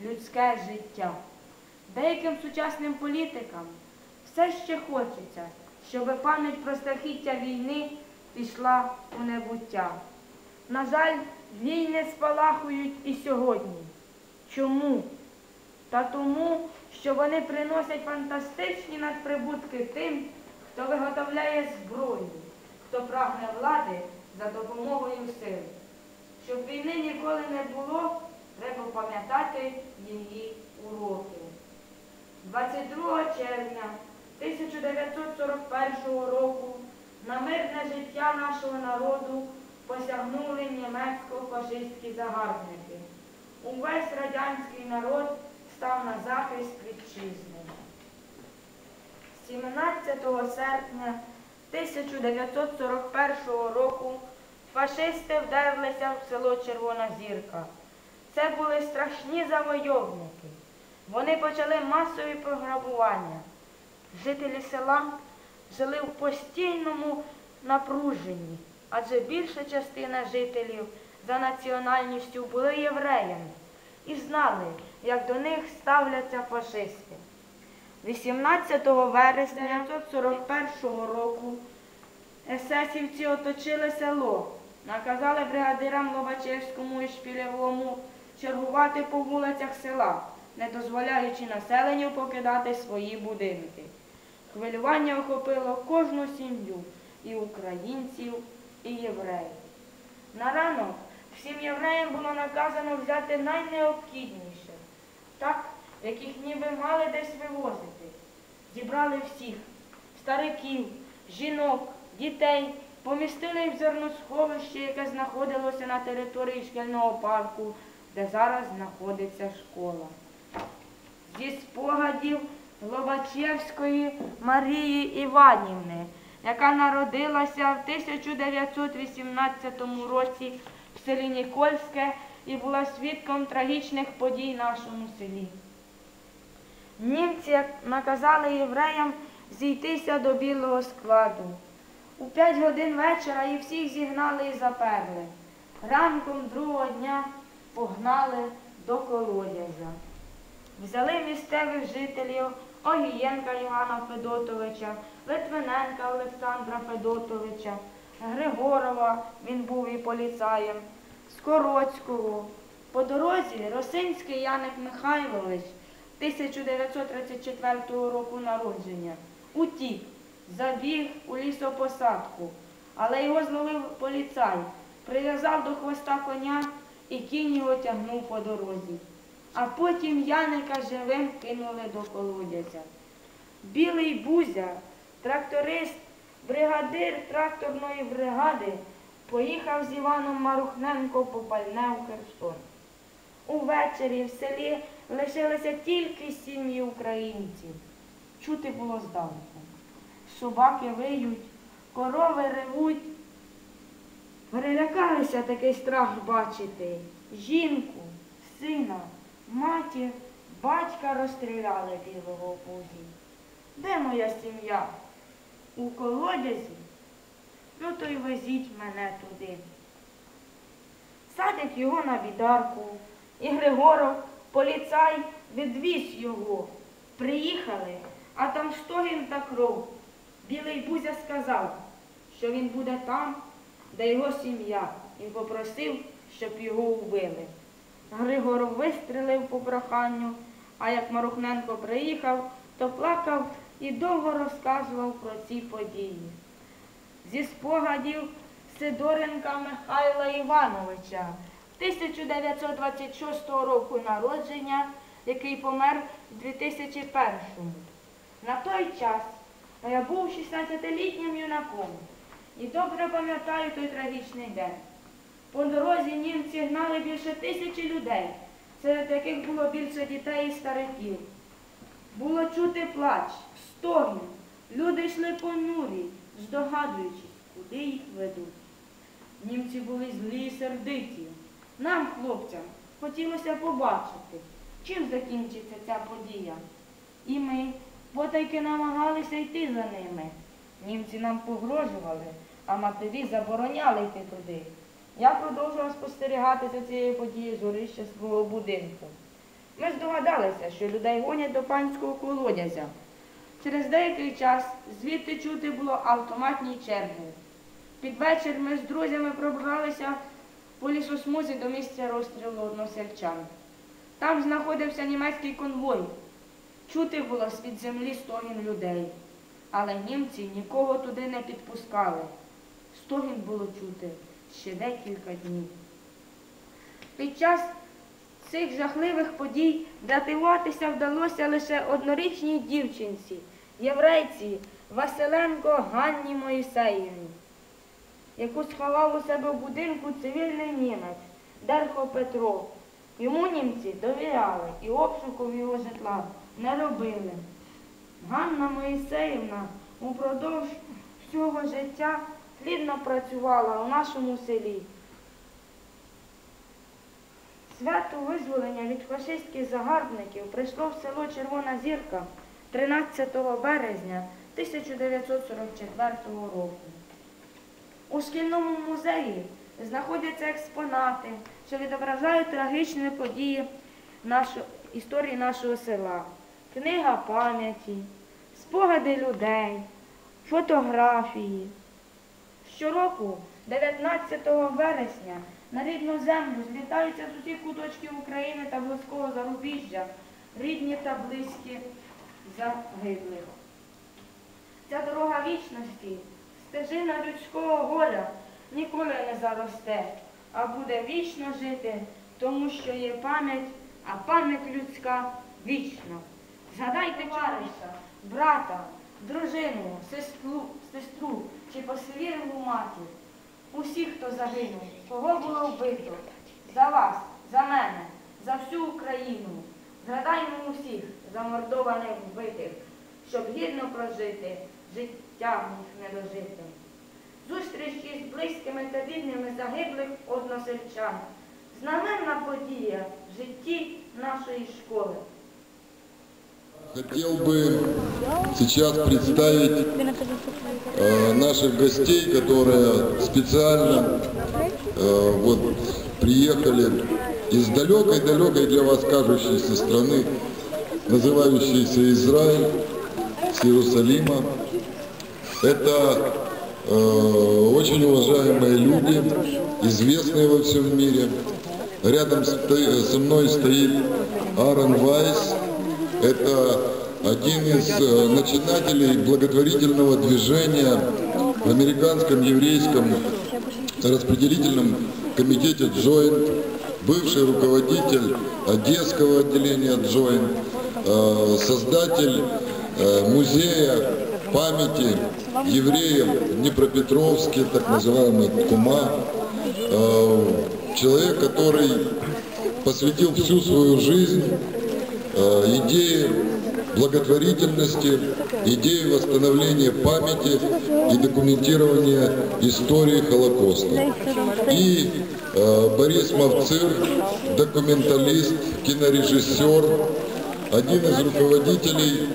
людське життя. Деяким сучасним політикам все ще хочеться, щоб пам'ять про страхіття війни пішла у небуття. На жаль, війни спалахують і сьогодні. Чому? Та тому, що вони приносять фантастичні надприбутки тим, хто виготовляє зброю, хто прагне влади за допомогою сил. Щоб війни ніколи не було, треба пам'ятати її уроки. 22 червня 1941 року на мирне життя нашого народу посягнули німецько-фашистські загарбники. Увесь радянський народ став на захист вітчизни. 17 серпня 1941 року фашисти вдерлися в село Червона Зірка. Це були страшні завойовники. Вони почали масові пограбування. Жителі села жили в постійному напруженні, адже більша частина жителів за національністю були євреями і знали, як до них ставляться фашисти. 18 вересня 1941 року есесівці оточили село, наказали бригадирам Лобачевському і Шпілєвому чергувати по вулицях села, не дозволяючи населенню покидати свої будинки. Хвилювання охопило кожну сім'ю і українців, і євреїв. На ранок всім євреям було наказано взяти найнеобхідніше, так, яких ніби мали десь вивозити. Зібрали всіх стариків, жінок, дітей, помістили в зерносховище, яке знаходилося на території шкільного парку, де зараз знаходиться школа. Зі спогадів Лобачевської Марії Іванівни, яка народилася в 1918 році в селі Нікольське і була свідком трагічних подій в нашому селі. Німці наказали євреям зійтися до білого складу. У п'ять годин вечора їх всіх зігнали і заперли. Ранком другого дня погнали до колодязя. Взяли місцевих жителів Огієнка Івана Федотовича, Литвиненка Олександра Федотовича, Григорова, він був і поліцаєм, Скороцького. По дорозі Росинський Яник Михайлович 1934 року народження утік, забіг у лісопосадку, але його зловив поліцай, прив'язав до хвоста коня і кінь його тягнув по дорозі. А потім Яника живим кинули до колодязя. Білий Бузя, тракторист, бригадир тракторної бригади, поїхав з Іваном Марухненко по пальне у Херсон. Увечері в селі лишилися тільки сім'ї українців. Чути було здалеку. Собаки виють, корови ревуть. Перелякалися такий страх бачити. Жінку, сина, матір, батька розстріляли білого в бузі. Де моя сім'я? У колодязі? Ну то й везіть мене туди. Садять його на бідарку, і Григоров, поліцай, відвіз його. Приїхали, а там стогін та кров. Білий Бузя сказав, що він буде там, де його сім'я, і попросив, щоб його вбили. Григоров вистрелив по проханню, а як Марухненко приїхав, то плакав і довго розказував про ці події. Зі спогадів Сидоренка Михайла Івановича 1926 року народження, який помер в 2001-му. На той час я був 16-літнім юнаком і добре пам'ятаю той трагічний день. По дорозі німці гнали більше тисячі людей, серед яких було більше дітей і стариків. Було чути плач, стогін. Люди йшли понурі, здогадуючись, куди їх ведуть. Німці були злі і сердиті. Нам, хлопцям, хотілося побачити, чим закінчиться ця подія. І ми потайки намагалися йти за ними. Німці нам погрожували, а матері забороняли йти туди. Я продовжував спостерігати за цією подією з горища свого будинку. Ми здогадалися, що людей гонять до панського колодязя. Через деякий час звідти чути було автоматні черги. Під вечір ми з друзями пробралися по лісосмузі до місця розстрілу односельчан. Там знаходився німецький конвой. Чути було з-під землі стогін людей, але німці нікого туди не підпускали. Стогін було чути ще декілька днів. Під час цих жахливих подій врятуватися вдалося лише однорічній дівчинці, єврейці Василенко Ганні Моїсеївні, яку сховав у себе в будинку цивільний німець Дерхо Петро. Йому німці довіряли і обшуків його житла не робили. Ганна Моїсеївна упродовж всього життя плідно працювала у нашому селі. Свято визволення від фашистських загарбників прийшло в село Червона Зірка 13 березня 1944 року. У шкільному музеї знаходяться експонати, що відображають трагічні події історії нашого села. Книга пам'яті, спогади людей, фотографії. Щороку, 19 вересня, на рідну землю злітаються з усіх куточків України та близького зарубіжжя, рідні та близькі загиблих. Ця дорога вічності, стежина людського горя ніколи не заросте, а буде вічно жити, тому що є пам'ять, а пам'ять людська вічна. Згадайте товариша, брата, дружину, сестру, сестру чи посвірну матір. Усіх, хто загинув, кого було вбито, за вас, за мене, за всю Україну. Згадаймо усіх замордованих вбитих, щоб гідно прожити життя в них недожитим. Зустрічі з близькими та рідними загиблих односельчан. Знаменна подія в житті нашої школи. Хотел бы сейчас представить э, наших гостей, которые специально э, вот, приехали из далекой-далекой для вас кажущейся страны, называющейся Израиль, с Иерусалима. Это э, очень уважаемые люди, известные во всем мире. Рядом со мной стоит Аарон Вайс. Это один из э, начинателей благотворительного движения в американском еврейском распределительном комитете Joint, бывший руководитель Одесского отделения Joint, э, создатель э, музея памяти евреев в Днепропетровске, так называемый Кума, человек, который посвятил всю свою жизнь э, идее благотворительности, идее восстановления памяти и документирования истории Холокоста. И э, Борис Мовцир, документалист, кинорежиссер, один из руководителей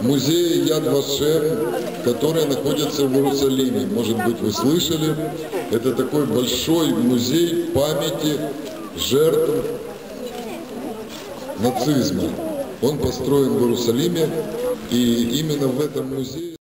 музея Яд Вашем, который находится в Иерусалиме. Может быть, вы слышали, это такой большой музей памяти жертв нацизма. Он построен в Иерусалиме, и именно в этом музее...